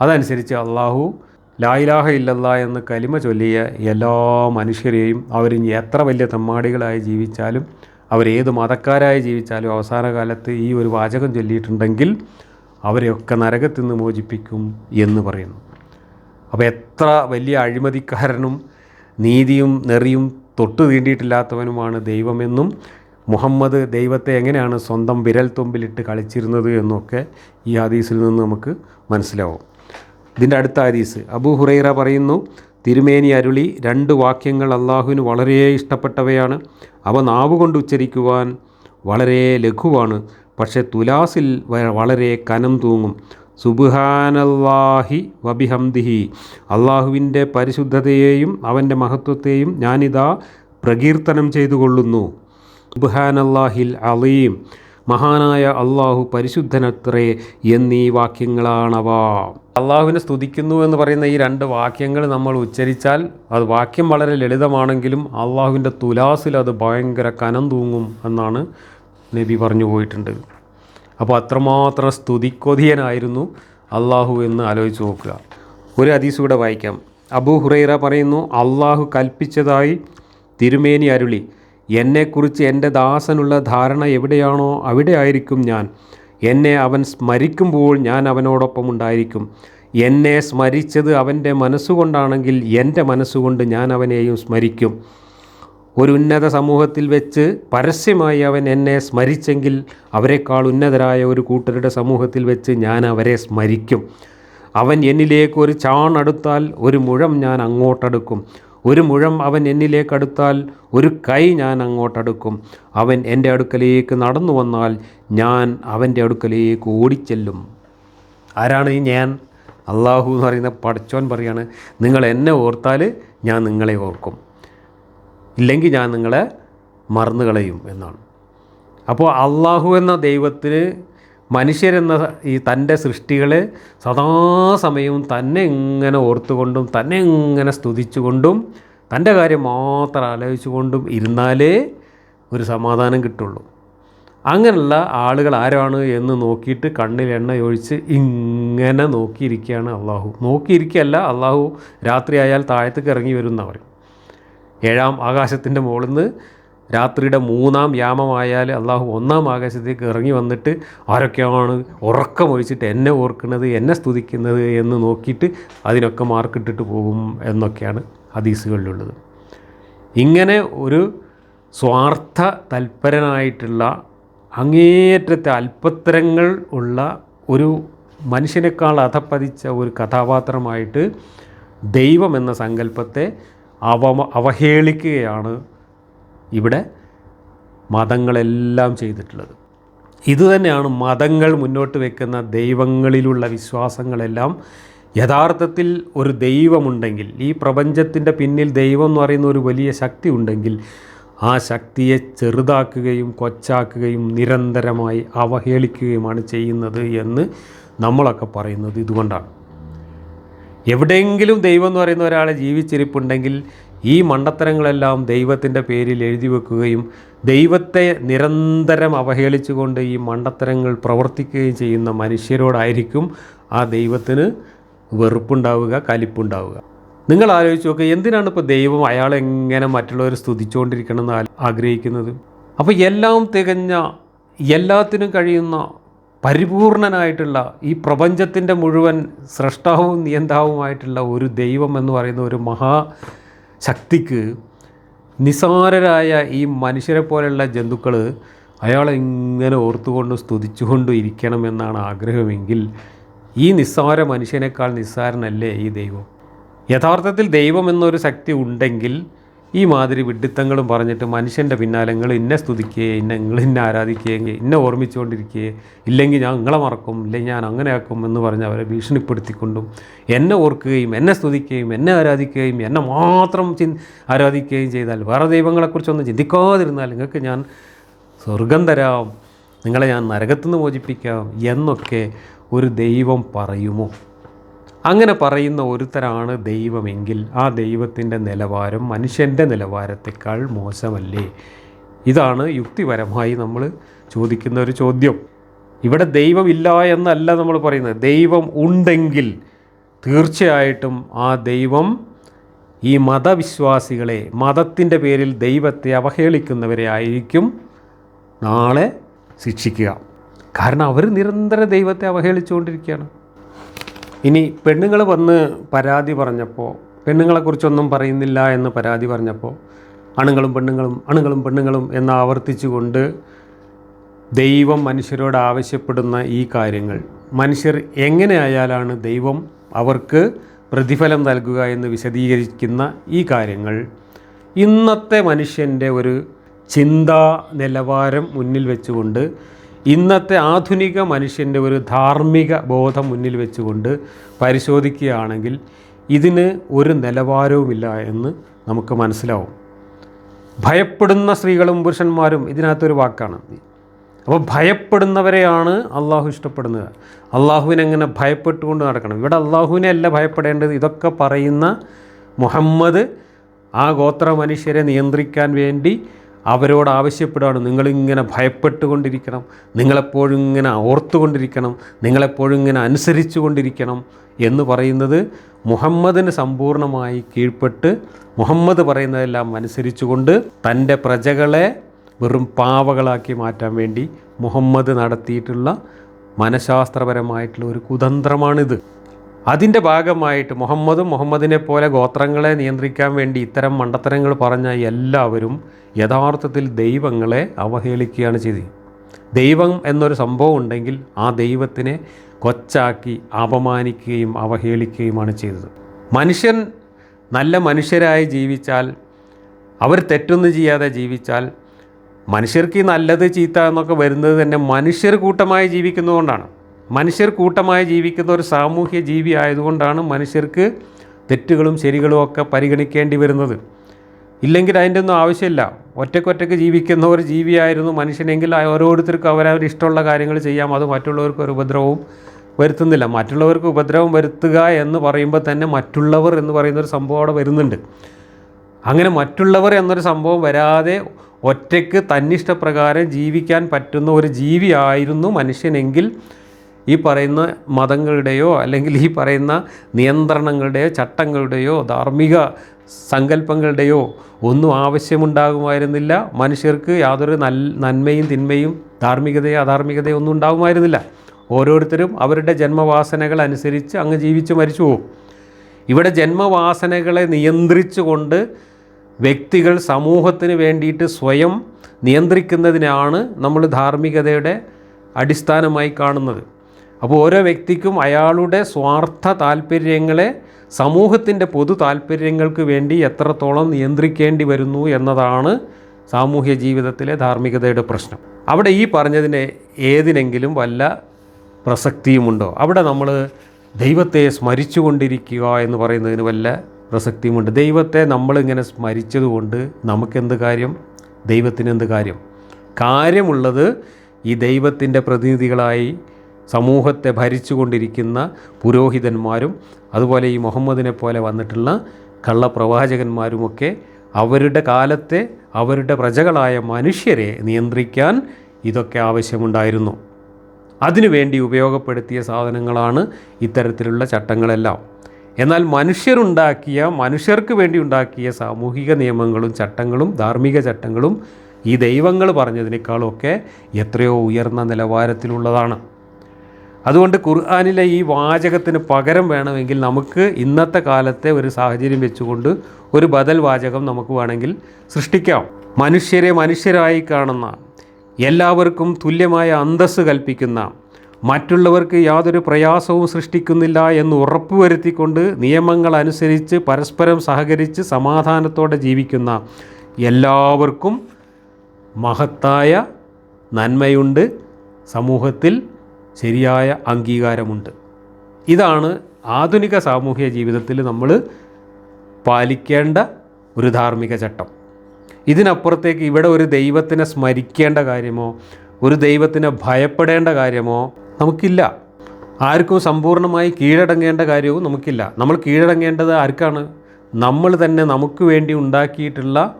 അതനുസരിച്ച് അള്ളാഹു ലായിലാഹ ഇല്ലല്ല എന്ന് കലിമ ചൊല്ലിയ എല്ലാ മനുഷ്യരെയും അവരിനി എത്ര വലിയ തമ്മാടികളായി ജീവിച്ചാലും അവരേത് മതക്കാരായി ജീവിച്ചാലും അവസാന കാലത്ത് ഈ ഒരു വാചകം ചൊല്ലിയിട്ടുണ്ടെങ്കിൽ അവരെയൊക്കെ നരകത്തിൽ നിന്ന് മോചിപ്പിക്കും എന്ന് പറയുന്നു. അപ്പോൾ എത്ര വലിയ അഴിമതിക്കാരനും നീതിയും നെറിയും തൊട്ടു തീണ്ടിയിട്ടില്ലാത്തവനുമാണ് ദൈവമെന്നും മുഹമ്മദ് ദൈവത്തെ എങ്ങനെയാണ് സ്വന്തം വിരൽ തുമ്പിലിട്ട് കളിച്ചിരുന്നത് എന്നൊക്കെ ഈ ഹദീസിൽ നിന്ന് നമുക്ക് മനസ്സിലാവും. ഇതിന്റെ അടുത്ത ഹദീസ് അബു ഹുറൈറ പറയുന്നു തിരുമേനി അരുളി രണ്ട് വാക്യങ്ങൾ അള്ളാഹുവിന് വളരെ ഇഷ്ടപ്പെട്ടവയാണ്. അവ നാവുകൊണ്ട് ഉച്ചരിക്കുവാൻ വളരെ ലഘുവാണ്. പക്ഷേ തുലാസിൽ വളരെ കനം തൂങ്ങും. സുബുഹാനല്ലാഹി വബിഹംദിഹി. അള്ളാഹുവിന്റെ പരിശുദ്ധതയെയും അവന്റെ മഹത്വത്തെയും ഞാനിതാ പ്രകീർത്തനം ചെയ്തുകൊള്ളുന്നു. സുബുഹാനല്ലാഹിൽ അലീം. മഹാനായ അള്ളാഹു പരിശുദ്ധനത്രേ എന്നീ വാക്യങ്ങളാണവ. അള്ളാഹുവിനെ സ്തുതിക്കുന്നു എന്ന് പറയുന്ന ഈ രണ്ട് വാക്യങ്ങൾ നമ്മൾ ഉച്ചരിച്ചാൽ അത് വാക്യം വളരെ ലളിതമാണെങ്കിലും അള്ളാഹുവിന്റെ തുലാസിൽ അത് ഭയങ്കര കനം തൂങ്ങും എന്നാണ് നബി പറഞ്ഞു പോയിട്ടുണ്ട്. അപ്പോൾ അത്രമാത്രം സ്തുതിക്കൊതിയനായിരുന്നു അള്ളാഹു എന്ന് ആലോചിച്ച് നോക്കുക. ഒരു ഹദീസ് കൂടെ വായിക്കാം. അബൂ ഹുറൈറ പറയുന്നു അള്ളാഹു കൽപ്പിച്ചതായി തിരുമേനി അരുളി എന്നെക്കുറിച്ച് എന്റെ ദാസനുള്ള ധാരണ എവിടെയാണോ അവിടെ ആയിരിക്കും ഞാൻ. എന്നെ അവൻ സ്മരിക്കുമ്പോൾ ഞാൻ അവനോടൊപ്പം ഉണ്ടായിരിക്കും. എന്നെ സ്മരിച്ചത് അവന്റെ മനസ്സുകൊണ്ടാണെങ്കിൽ എന്റെ മനസ്സുകൊണ്ട് ഞാൻ അവനെയും സ്മരിക്കും. ഒരു ഉന്നത സമൂഹത്തിൽ വെച്ച് പരസ്യമായി അവൻ എന്നെ സ്മരിച്ചെങ്കിൽ അവരെക്കാൾ ഉന്നതരായ ഒരു കൂട്ടരുടെ സമൂഹത്തിൽ വെച്ച് ഞാൻ അവരെ സ്മരിക്കും. അവൻ എന്നിലേക്ക് ഒരു ചാണടുത്താൽ ഒരു മുഴം ഞാൻ അങ്ങോട്ടടുക്കും. ഒരു മുഴം അവൻ എന്നിലേക്ക് അടുത്താൽ ഒരു കൈ ഞാൻ അങ്ങോട്ടടുക്കും. അവൻ എന്റെ അടുക്കലേക്ക് നടന്നു വന്നാൽ ഞാൻ അവന്റെ അടുക്കലേക്ക് ഓടിച്ചെല്ലും. ആരാണ് ഈ ഞാൻ? അള്ളാഹു എന്ന് പറയുന്ന പഠിച്ചോൻ പറയാണ് നിങ്ങൾ എന്നെ ഓർത്താൽ ഞാൻ നിങ്ങളെ ഓർക്കും. ഇല്ലെങ്കിൽ ഞാൻ നിങ്ങളെ മറന്നു കളയും എന്നാണ്. അപ്പോൾ അള്ളാഹു എന്ന ദൈവത്തിന് മനുഷ്യരെന്ന ഈ തന്റെ സൃഷ്ടികളെ സദാസമയവും തന്നെ ഇങ്ങനെ ഓർത്തുകൊണ്ടും തന്നെ ഇങ്ങനെ സ്തുതിച്ചുകൊണ്ടും തന്റെ കാര്യം മാത്രം ആലോചിച്ചുകൊണ്ടും ഇരുന്നാലേ ഒരു സമാധാനം കിട്ടുള്ളൂ. അങ്ങനെയുള്ള ആളുകൾ ആരാണ് എന്ന് നോക്കിയിട്ട് കണ്ണിൽ എണ്ണ ഒഴിച്ച് ഇങ്ങനെ നോക്കിയിരിക്കുകയാണ് അള്ളാഹു. നോക്കിയിരിക്കുകയല്ല അള്ളാഹു രാത്രിയായാൽ താഴത്തേക്ക് ഇറങ്ങി വരും എന്നാണ് പറയും ഏഴാം ആകാശത്തിന്റെ മുകളിൽ നിന്ന് രാത്രിയുടെ മൂന്നാം യാമമായാൽ അള്ളാഹു ഒന്നാം ആകാശത്തേക്ക് ഇറങ്ങി വന്നിട്ട് ആരൊക്കെയാണ് ഉറക്കമൊഴിച്ചിട്ട് എന്നെ ഓർക്കുന്നത് എന്നെ സ്തുതിക്കുന്നത് എന്ന് നോക്കിയിട്ട് അതിനൊക്കെ മാർക്കിട്ടിട്ട് പോകും എന്നൊക്കെയാണ് ഹദീസുകളിലുള്ളത്. ഇങ്ങനെ ഒരു സ്വാർത്ഥ തൽപരനായിട്ടുള്ള അങ്ങേയറ്റത്തെ അല്പത്തരങ്ങൾ ഉള്ള ഒരു മനുഷ്യനേക്കാൾ അധപ്പതിച്ച ഒരു കഥാപാത്രമായിട്ട് ദൈവം എന്ന സങ്കല്പത്തെ അവ അവഹേളിക്കുകയാണ് ഇവിടെ മതങ്ങളെല്ലാം ചെയ്തിട്ടുള്ളത്. ഇതുതന്നെയാണ് മതങ്ങൾ മുന്നോട്ട് വെക്കുന്ന ദൈവങ്ങളിലുള്ള വിശ്വാസങ്ങളെല്ലാം. യഥാർത്ഥത്തിൽ ഒരു ദൈവമുണ്ടെങ്കിൽ ഈ പ്രപഞ്ചത്തിന്റെ പിന്നിൽ ദൈവം എന്ന് പറയുന്ന ഒരു വലിയ ശക്തി ഉണ്ടെങ്കിൽ ആ ശക്തിയെ ചെറുതാക്കുകയും കൊച്ചാക്കുകയും നിരന്തരമായി അവഹേളിക്കുകയുമാണ് ചെയ്യുന്നത് എന്ന് നമ്മളൊക്കെ പറയുന്നത് ഇതുകൊണ്ടാണ്. എവിടെയെങ്കിലും ദൈവം എന്ന് പറയുന്ന ഒരാളെ ജീവിച്ചിരിപ്പുണ്ടെങ്കിൽ ഈ മണ്ടത്തരങ്ങളെല്ലാം ദൈവത്തിന്റെ പേരിൽ എഴുതി വെക്കുകയും ദൈവത്തെ നിരന്തരം അവഹേളിച്ചുകൊണ്ട് ഈ മണ്ടത്തരങ്ങൾ പ്രവർത്തിക്കുകയും ചെയ്യുന്ന മനുഷ്യരോടായിരിക്കും ആ ദൈവത്തിന് വെറുപ്പുണ്ടാവുക കലിപ്പുണ്ടാവുക. നിങ്ങൾ ആലോചിച്ച് നോക്കുക എന്തിനാണ് ഇപ്പോൾ ദൈവം അയാളെങ്ങനെ മറ്റുള്ളവർ സ്തുതിച്ചുകൊണ്ടിരിക്കണം എന്ന് ആഗ്രഹിക്കുന്നത്? അപ്പോൾ എല്ലാം തികഞ്ഞ എല്ലാത്തിനും കഴിയുന്ന പരിപൂർണനായിട്ടുള്ള ഈ പ്രപഞ്ചത്തിന്റെ മുഴുവൻ സൃഷ്ടാവും നിയന്താവുമായിട്ടുള്ള ഒരു ദൈവം എന്ന് പറയുന്ന ഒരു മഹാശക്തിക്ക് നിസാരരായ ഈ മനുഷ്യരെ പോലെയുള്ള ജന്തുക്കൾ അയാളെ ഇങ്ങനെ ഓർത്തുകൊണ്ടും സ്തുതിച്ചുകൊണ്ടും ഇരിക്കണമെന്നാണ് ആഗ്രഹമെങ്കിൽ ഈ നിസ്സാര മനുഷ്യനേക്കാൾ നിസ്സാരനല്ലേ ഈ ദൈവം? യഥാർത്ഥത്തിൽ ദൈവം എന്നൊരു ശക്തി ഉണ്ടെങ്കിൽ ഈ മാതിരി വിഡിത്തങ്ങളും പറഞ്ഞിട്ട് മനുഷ്യന്റെ പിന്നാലെ നിങ്ങൾ ഇന്നെ സ്തുതിക്കുകയെ ഇന്നെ നിങ്ങൾ ഇന്നെ ആരാധിക്കുകയെങ്കിൽ ഇന്നെ ഓർമ്മിച്ചുകൊണ്ടിരിക്കുകയെ ഇല്ലെങ്കിൽ ഞാൻ നിങ്ങളെ മറക്കും ഇല്ലെങ്കിൽ ഞാൻ അങ്ങനെ ആക്കും എന്ന് പറഞ്ഞ് അവരെ ഭീഷണിപ്പെടുത്തിക്കൊണ്ടും എന്നെ ഓർക്കുകയും എന്നെ സ്തുതിക്കുകയും എന്നെ ആരാധിക്കുകയും എന്നെ മാത്രം ചി ആരാധിക്കുകയും ചെയ്താൽ വേറെ ദൈവങ്ങളെക്കുറിച്ചൊന്നും ചിന്തിക്കാതിരുന്നാൽ നിങ്ങൾക്ക് ഞാൻ സ്വർഗം തരാം നിങ്ങളെ ഞാൻ നരകത്തുനിന്ന് മോചിപ്പിക്കാം എന്നൊക്കെ ഒരു ദൈവം പറയുമോ? അങ്ങനെ പറയുന്ന ഒരുത്തരാണ് ദൈവമെങ്കിൽ ആ ദൈവത്തിന്റെ നിലവാരം മനുഷ്യന്റെ നിലവാരത്തെക്കാൾ മോശമല്ലേ? ഇതാണ് യുക്തിപരമായി നമ്മൾ ചോദിക്കുന്ന ഒരു ചോദ്യം. ഇവിടെ ദൈവമില്ല എന്നല്ല നമ്മൾ പറയുന്നത്. ദൈവം ഉണ്ടെങ്കിൽ തീർച്ചയായിട്ടും ആ ദൈവം ഈ മതവിശ്വാസികളെ മതത്തിന്റെ പേരിൽ ദൈവത്തെ അവഹേളിക്കുന്നവരെ ആയിരിക്കും നാളെ ശിക്ഷിക്കുക. കാരണം അവർ നിരന്തരം ദൈവത്തെ അവഹേളിച്ചുകൊണ്ടിരിക്കുകയാണ്. ഇനി പെണ്ണുങ്ങൾ വന്ന് പരാതി പറഞ്ഞപ്പോൾ പെണ്ണുങ്ങളെക്കുറിച്ചൊന്നും പറയുന്നില്ല എന്ന് പരാതി പറഞ്ഞപ്പോൾ അണുങ്ങളും പെണ്ണുങ്ങളും അണുങ്ങളും പെണ്ണുങ്ങളും എന്ന് ആവർത്തിച്ചുകൊണ്ട് ദൈവം മനുഷ്യരോട് ആവശ്യപ്പെടുന്ന ഈ കാര്യങ്ങൾ. മനുഷ്യർ എങ്ങനെയായാലാണ് ദൈവം അവർക്ക് പ്രതിഫലം നൽകുക എന്ന് വിശദീകരിക്കുന്ന ഈ കാര്യങ്ങൾ. ഇന്നത്തെ മനുഷ്യന്റെ ഒരു ചിന്താ നിലവാരം മുന്നിൽ വെച്ചുകൊണ്ട് ഇന്നത്തെ ആധുനിക മനുഷ്യന്റെ ഒരു ധാർമ്മിക ബോധം മുന്നിൽ വെച്ചുകൊണ്ട് പരിശോധിക്കുകയാണെങ്കിൽ ഇതിന് ഒരു നിലവാരവുമില്ല എന്ന് നമുക്ക് മനസ്സിലാവും. ഭയപ്പെടുന്ന സ്ത്രീകളും പുരുഷന്മാരും ഇതിനകത്തൊരു വാക്കാണ്. അപ്പോൾ ഭയപ്പെടുന്നവരെയാണ് അള്ളാഹു ഇഷ്ടപ്പെടുന്നത്. അള്ളാഹുവിനെങ്ങനെ ഭയപ്പെട്ടുകൊണ്ട് നടക്കണം? ഇവിടെ അള്ളാഹുവിനെ അല്ല ഭയപ്പെടേണ്ടത്. ഇതൊക്കെ പറയുന്ന മുഹമ്മദ് ആ ഗോത്ര മനുഷ്യരെ നിയന്ത്രിക്കാൻ വേണ്ടി അവരോട് ആവശ്യപ്പെടുകയാണ്. നിങ്ങളിങ്ങനെ ഭയപ്പെട്ടുകൊണ്ടിരിക്കണം. നിങ്ങളെപ്പോഴും ഇങ്ങനെ ഓർത്തുകൊണ്ടിരിക്കണം. നിങ്ങളെപ്പോഴും ഇങ്ങനെ അനുസരിച്ചു കൊണ്ടിരിക്കണം എന്ന് പറയുന്നത് മുഹമ്മദിന് സമ്പൂർണമായി കീഴ്പ്പെട്ട് മുഹമ്മദ് പറയുന്നതെല്ലാം അനുസരിച്ചുകൊണ്ട് തന്റെ പ്രജകളെ വെറും പാവകളാക്കി മാറ്റാൻ വേണ്ടി മുഹമ്മദ് നടത്തിയിട്ടുള്ള മനഃശാസ്ത്രപരമായിട്ടുള്ള ഒരു കുതന്ത്രമാണിത്. അതിന്റെ ഭാഗമായിട്ട് മുഹമ്മദും മുഹമ്മദിനെ പോലെ ഗോത്രങ്ങളെ നിയന്ത്രിക്കാൻ വേണ്ടി ഇത്തരം മണ്ടത്തരങ്ങൾ പറഞ്ഞ എല്ലാവരും യഥാർത്ഥത്തിൽ ദൈവങ്ങളെ അവഹേളിക്കുകയാണ് ചെയ്തത്. ദൈവം എന്നൊരു സംഭവം ഉണ്ടെങ്കിൽ ആ ദൈവത്തിനെ കൊച്ചാക്കി അപമാനിക്കുകയും അവഹേളിക്കുകയുമാണ് ചെയ്തത്. മനുഷ്യൻ നല്ല മനുഷ്യരായി ജീവിച്ചാൽ അവർ തെറ്റൊന്നും ചെയ്യാതെ ജീവിച്ചാൽ മനുഷ്യർക്ക് നല്ലത് ചീത്ത എന്നൊക്കെ വരുന്നത് തന്നെ മനുഷ്യർ കൂട്ടമായി ജീവിക്കുന്നതുകൊണ്ടാണ്. മനുഷ്യർ കൂട്ടമായി ജീവിക്കുന്ന ഒരു സാമൂഹ്യ ജീവി ആയതുകൊണ്ടാണ് മനുഷ്യർക്ക് തെറ്റുകളും ശരികളും ഒക്കെ പരിഗണിക്കേണ്ടി വരുന്നത്. ഇല്ലെങ്കിൽ അതിന്റെ ഒന്നും ആവശ്യമില്ല. ഒറ്റയ്ക്കൊറ്റയ്ക്ക് ജീവിക്കുന്ന ഒരു ജീവിയായിരുന്നു മനുഷ്യനെങ്കിൽ ഓരോരുത്തർക്കും അവരവർ ഇഷ്ടമുള്ള കാര്യങ്ങൾ ചെയ്യാം. അത് മറ്റുള്ളവർക്ക് ഒരു ഉപദ്രവവും വരുത്തുന്നില്ല. മറ്റുള്ളവർക്ക് ഉപദ്രവം വരുത്തുക എന്ന് പറയുമ്പോൾ തന്നെ മറ്റുള്ളവർ എന്ന് പറയുന്ന ഒരു സംഭവം അവിടെ വരുന്നുണ്ട്. അങ്ങനെ മറ്റുള്ളവർ എന്നൊരു സംഭവം വരാതെ ഒറ്റയ്ക്ക് തന്നിഷ്ടപ്രകാരം ജീവിക്കാൻ പറ്റുന്ന ഒരു ജീവിയായിരുന്നു മനുഷ്യനെങ്കിൽ ഈ പറയുന്ന മതങ്ങളുടെയോ അല്ലെങ്കിൽ ഈ പറയുന്ന നിയന്ത്രണങ്ങളുടെയോ ചട്ടങ്ങളുടെയോ ധാർമ്മിക സങ്കല്പങ്ങളുടെയോ ഒന്നും ആവശ്യമുണ്ടാകുമായിരുന്നില്ല. മനുഷ്യർക്ക് യാതൊരു നൽ നന്മയും തിന്മയും ധാർമ്മികതയോ അധാർമികതയോ ഒന്നും ഉണ്ടാകുമായിരുന്നില്ല. ഓരോരുത്തരും അവരുടെ ജന്മവാസനകൾ അനുസരിച്ച് അങ്ങ് ജീവിച്ച് മരിച്ചു പോകും ഇവിടെ ജന്മവാസനകളെ നിയന്ത്രിച്ചുകൊണ്ട് വ്യക്തികൾ സമൂഹത്തിന് വേണ്ടിയിട്ട് സ്വയം നിയന്ത്രിക്കുന്നതിനാണ് നമ്മൾ ധാർമ്മികതയുടെ അടിസ്ഥാനമായി കാണുന്നത്. അപ്പോൾ ഓരോ വ്യക്തിക്കും അയാളുടെ സ്വാർത്ഥ താല്പര്യങ്ങളെ സമൂഹത്തിന്റെ പൊതു താല്പര്യങ്ങൾക്ക് വേണ്ടി എത്രത്തോളം നിയന്ത്രിക്കേണ്ടി വരുന്നു എന്നതാണ് സാമൂഹ്യ ജീവിതത്തിലെ ധാർമ്മികതയുടെ പ്രശ്നം. അവിടെ ഈ പറഞ്ഞതിന് ഏതിനെങ്കിലും വല്ല പ്രസക്തിയുമുണ്ടോ? അവിടെ നമ്മൾ ദൈവത്തെ സ്മരിച്ചുകൊണ്ടിരിക്കുക എന്ന് പറയുന്നതിന് വല്ല പ്രസക്തിയുമുണ്ട്. ദൈവത്തെ നമ്മളിങ്ങനെ സ്മരിച്ചതുകൊണ്ട് നമുക്കെന്ത് കാര്യം? ദൈവത്തിനെന്ത് കാര്യം? കാര്യമുള്ളത് ഈ ദൈവത്തിന്റെ പ്രതിനിധികളായി സമൂഹത്തെ ഭരിച്ചുകൊണ്ടിരിക്കുന്ന പുരോഹിതന്മാരും അതുപോലെ ഈ മുഹമ്മദിനെ പോലെ വന്നിട്ടുള്ള കള്ളപ്രവാചകന്മാരുമൊക്കെ അവരുടെ കാലത്തെ അവരുടെ പ്രജകളായ മനുഷ്യരെ നിയന്ത്രിക്കാൻ ഇതൊക്കെ ആവശ്യമുണ്ടായിരുന്നു. അതിനുവേണ്ടി ഉപയോഗപ്പെടുത്തിയ സാധനങ്ങളാണ് ഇത്തരത്തിലുള്ള ചട്ടങ്ങളെല്ലാം. എന്നാൽ മനുഷ്യരുണ്ടാക്കിയ മനുഷ്യർക്ക് വേണ്ടി ഉണ്ടാക്കിയ സാമൂഹിക നിയമങ്ങളും ചട്ടങ്ങളും ധാർമ്മിക ചട്ടങ്ങളും ഈ ദൈവങ്ങൾ പറഞ്ഞതിനേക്കാളൊക്കെ എത്രയോ ഉയർന്ന നിലവാരത്തിലുള്ളതാണ്. അതുകൊണ്ട് ഖുർആാനിലെ ഈ വാചകത്തിന് പകരം വേണമെങ്കിൽ നമുക്ക് ഇന്നത്തെ കാലത്തെ ഒരു സാഹചര്യം വെച്ചുകൊണ്ട് ഒരു ബദൽ വാചകം നമുക്ക് വേണമെങ്കിൽ സൃഷ്ടിക്കാം. മനുഷ്യരെ മനുഷ്യരായി കാണുന്ന എല്ലാവർക്കും തുല്യമായ അന്തസ്സ് കൽപ്പിക്കുന്ന മറ്റുള്ളവർക്ക് യാതൊരു പ്രയാസവും സൃഷ്ടിക്കുന്നില്ല എന്ന് ഉറപ്പുവരുത്തിക്കൊണ്ട് നിയമങ്ങൾ അനുസരിച്ച് പരസ്പരം സഹകരിച്ച് സമാധാനത്തോടെ ജീവിക്കുന്ന എല്ലാവർക്കും മഹത്തായ നന്മയുണ്ട്. സമൂഹത്തിൽ ശരിയായ അംഗീകാരമുണ്ട്. ഇതാണ് ആധുനിക സാമൂഹ്യ ജീവിതത്തിൽ നമ്മൾ പാലിക്കേണ്ട ഒരു ധാർമ്മിക ചട്ടം. ഇതിനപ്പുറത്തേക്ക് ഇവിടെ ഒരു ദൈവത്തിനെ സ്മരിക്കേണ്ട കാര്യമോ ഒരു ദൈവത്തിനെ ഭയപ്പെടേണ്ട കാര്യമോ നമുക്കില്ല. ആർക്കും സമ്പൂർണമായി കീഴടങ്ങേണ്ട കാര്യവും നമുക്കില്ല. നമ്മൾ കീഴടങ്ങേണ്ടത് ആർക്കാണ്? നമ്മൾ തന്നെ നമുക്ക് വേണ്ടി ഉണ്ടാക്കിയിട്ടുള്ള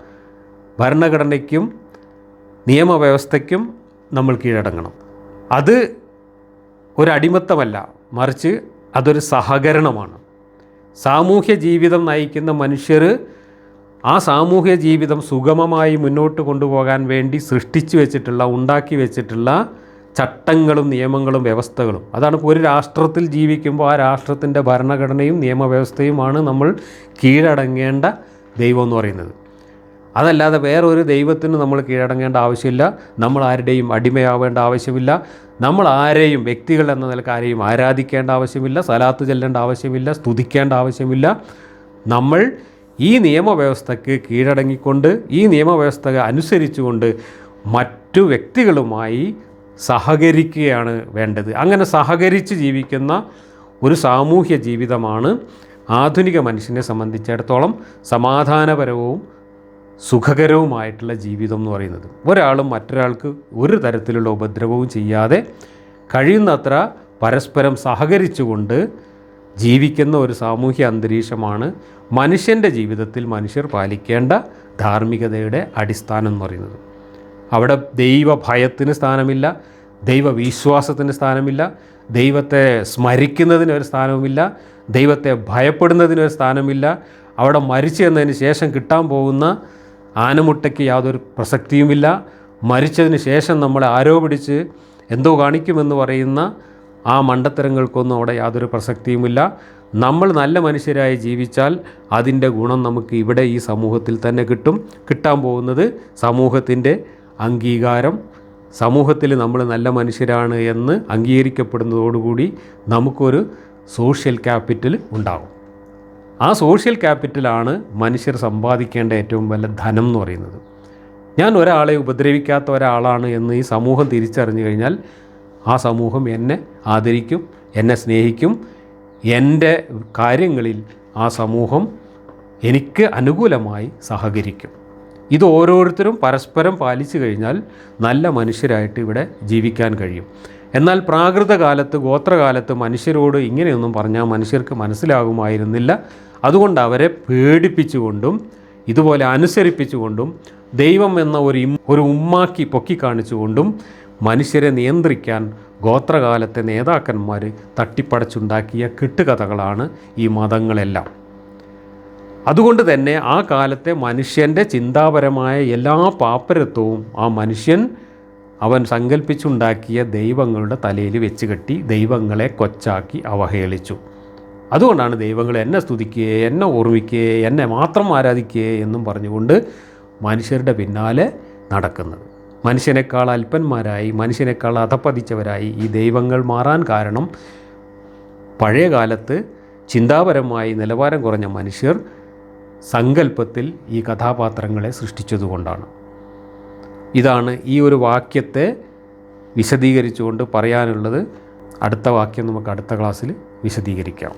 ഭരണഘടനയ്ക്കും നിയമവ്യവസ്ഥയ്ക്കും നമ്മൾ കീഴടങ്ങണം. അത് ഒരു അടിമത്തമല്ല മറിച്ച് അതൊരു സഹകരണമാണ്. സാമൂഹ്യ ജീവിതം നയിക്കുന്ന മനുഷ്യർ ആ സാമൂഹ്യ ജീവിതം സുഗമമായി മുന്നോട്ട് കൊണ്ടുപോകാൻ വേണ്ടി സൃഷ്ടിച്ചു വെച്ചിട്ടുള്ള ഉണ്ടാക്കി വെച്ചിട്ടുള്ള ചട്ടങ്ങളും നിയമങ്ങളും വ്യവസ്ഥകളും. അതാണ് ഇപ്പോൾ ഒരു രാഷ്ട്രത്തിൽ ജീവിക്കുമ്പോൾ ആ രാഷ്ട്രത്തിന്റെ ഭരണഘടനയും നിയമവ്യവസ്ഥയുമാണ് നമ്മൾ കീഴടങ്ങേണ്ട ദൈവം എന്ന് പറയുന്നത്. അതല്ലാതെ വേറൊരു ദൈവത്തിന് നമ്മൾ കീഴടങ്ങേണ്ട ആവശ്യമില്ല. നമ്മൾ ആരുടെയും അടിമയാവേണ്ട ആവശ്യമില്ല. നമ്മൾ ആരെയും വ്യക്തികൾ എന്ന നിലയ്ക്ക് ആരെയും ആരാധിക്കേണ്ട ആവശ്യമില്ല. സലാത്ത് ചെല്ലേണ്ട ആവശ്യമില്ല. സ്തുതിക്കേണ്ട ആവശ്യമില്ല. നമ്മൾ ഈ നിയമവ്യവസ്ഥയ്ക്ക് കീഴടങ്ങിക്കൊണ്ട് ഈ നിയമവ്യവസ്ഥ അനുസരിച്ചുകൊണ്ട് മറ്റു വ്യക്തികളുമായി സഹകരിക്കുകയാണ് വേണ്ടത്. അങ്ങനെ സഹകരിച്ച് ജീവിക്കുന്ന ഒരു സാമൂഹ്യ ജീവിതമാണ് ആധുനിക മനുഷ്യനെ സംബന്ധിച്ചിടത്തോളം സമാധാനപരവും സുഖകരവുമായിട്ടുള്ള ജീവിതം എന്ന് പറയുന്നത്. ഒരാളും മറ്റൊരാൾക്ക് ഒരു തരത്തിലുള്ള ഉപദ്രവവും ചെയ്യാതെ കഴിയുന്നത്ര പരസ്പരം സഹകരിച്ചുകൊണ്ട് ജീവിക്കുന്ന ഒരു സാമൂഹ്യ അന്തരീക്ഷമാണ് മനുഷ്യന്റെ ജീവിതത്തിൽ മനുഷ്യർ പാലിക്കേണ്ട ധാർമ്മികതയുടെ അടിസ്ഥാനം എന്ന് പറയുന്നത്. അവിടെ ദൈവഭയത്തിന് സ്ഥാനമില്ല ദൈവവിശ്വാസത്തിന് സ്ഥാനമില്ല ദൈവത്തെ സ്മരിക്കുന്നതിന് ഒരു സ്ഥാനവുമില്ല ദൈവത്തെ ഭയപ്പെടുന്നതിനൊരു സ്ഥാനമില്ല. അവിടെ മരിച്ചു എന്നതിന് ശേഷം കിട്ടാൻ പോകുന്ന ആനമുട്ടയ്ക്ക് യാതൊരു പ്രസക്തിയുമില്ല. മരിച്ചതിന് ശേഷം നമ്മളെ ആരോ പിടിച്ച് എന്തോ കാണിക്കുമെന്ന് പറയുന്ന ആ മണ്ടത്തരങ്ങൾക്കൊന്നും അവിടെ യാതൊരു പ്രസക്തിയുമില്ല. നമ്മൾ നല്ല മനുഷ്യരായി ജീവിച്ചാൽ അതിന്റെ ഗുണം നമുക്ക് ഇവിടെ ഈ സമൂഹത്തിൽ തന്നെ കിട്ടും. കിട്ടാൻ പോകുന്നത് സമൂഹത്തിന്റെ അംഗീകാരം. സമൂഹത്തിൽ നമ്മൾ നല്ല മനുഷ്യരാണ് എന്ന് അംഗീകരിക്കപ്പെടുന്നതോടുകൂടി നമുക്കൊരു സോഷ്യൽ ക്യാപിറ്റൽ ഉണ്ടാകും ആ സോഷ്യൽ ക്യാപിറ്റലാണ് മനുഷ്യർ സമ്പാദിക്കേണ്ട ഏറ്റവും വലിയ ധനം എന്ന് പറയുന്നത്. ഞാൻ ഒരാളെ ഉപദ്രവിക്കാത്ത ഒരാളാണ് എന്ന് ഈ സമൂഹം തിരിച്ചറിഞ്ഞു കഴിഞ്ഞാൽ ആ സമൂഹം എന്നെ ആദരിക്കും എന്നെ സ്നേഹിക്കും. എന്റെ കാര്യങ്ങളിൽ ആ സമൂഹം എനിക്ക് അനുകൂലമായി സഹകരിക്കും. ഇത് ഓരോരുത്തരും പരസ്പരം പാലിച്ചു കഴിഞ്ഞാൽ നല്ല മനുഷ്യരായിട്ട് ഇവിടെ ജീവിക്കാൻ കഴിയും. എന്നാൽ പ്രാകൃത കാലത്ത് ഗോത്രകാലത്ത് മനുഷ്യരോട് ഇങ്ങനെയൊന്നും പറഞ്ഞാൽ മനുഷ്യർക്ക് മനസ്സിലാകുമായിരുന്നില്ല. അതുകൊണ്ട് അവരെ പേടിപ്പിച്ചുകൊണ്ടും ഇതുപോലെ അനുസരിപ്പിച്ചുകൊണ്ടും ദൈവം എന്ന ഒരു ഒരു ഉമ്മാക്കി പൊക്കി കാണിച്ചുകൊണ്ടും മനുഷ്യരെ നിയന്ത്രിക്കാൻ ഗോത്രകാലത്തെ നേതാക്കന്മാർ തട്ടിപ്പടച്ചുണ്ടാക്കിയ കെട്ടുകഥകളാണ് ഈ മതങ്ങളെല്ലാം. അതുകൊണ്ട് തന്നെ ആ കാലത്തെ മനുഷ്യന്റെ ചിന്താപരമായ എല്ലാ പാപ്പരത്വവും ആ മനുഷ്യൻ അവൻ സങ്കല്പിച്ചുണ്ടാക്കിയ ദൈവങ്ങളുടെ തലയിൽ വെച്ച് കെട്ടി ദൈവങ്ങളെ കൊച്ചാക്കി അവഹേളിച്ചു. അതുകൊണ്ടാണ് ദൈവങ്ങൾ എന്നെ സ്തുതിക്കുക എന്നെ ഓർമ്മിക്കുക എന്നെ മാത്രം ആരാധിക്കുക എന്നും പറഞ്ഞുകൊണ്ട് മനുഷ്യരുടെ പിന്നാലെ നടക്കുന്നത്. മനുഷ്യനേക്കാൾ അല്പന്മാരായി മനുഷ്യനേക്കാൾ അധപ്പതിച്ചവരായി ഈ ദൈവങ്ങൾ മാറാൻ കാരണം പഴയ കാലത്ത് ചിന്താപരമായി നിലവാരം കുറഞ്ഞ മനുഷ്യർ സങ്കല്പത്തിൽ ഈ കഥാപാത്രങ്ങളെ സൃഷ്ടിച്ചതുകൊണ്ടാണ്. ഇതാണ് ഈ ഒരു വാക്യത്തെ വിശദീകരിച്ചുകൊണ്ട് പറയാനുള്ളത്. അടുത്ത വാക്യം നമുക്ക് അടുത്ത ക്ലാസ്സിൽ വിശദീകരിക്കാം.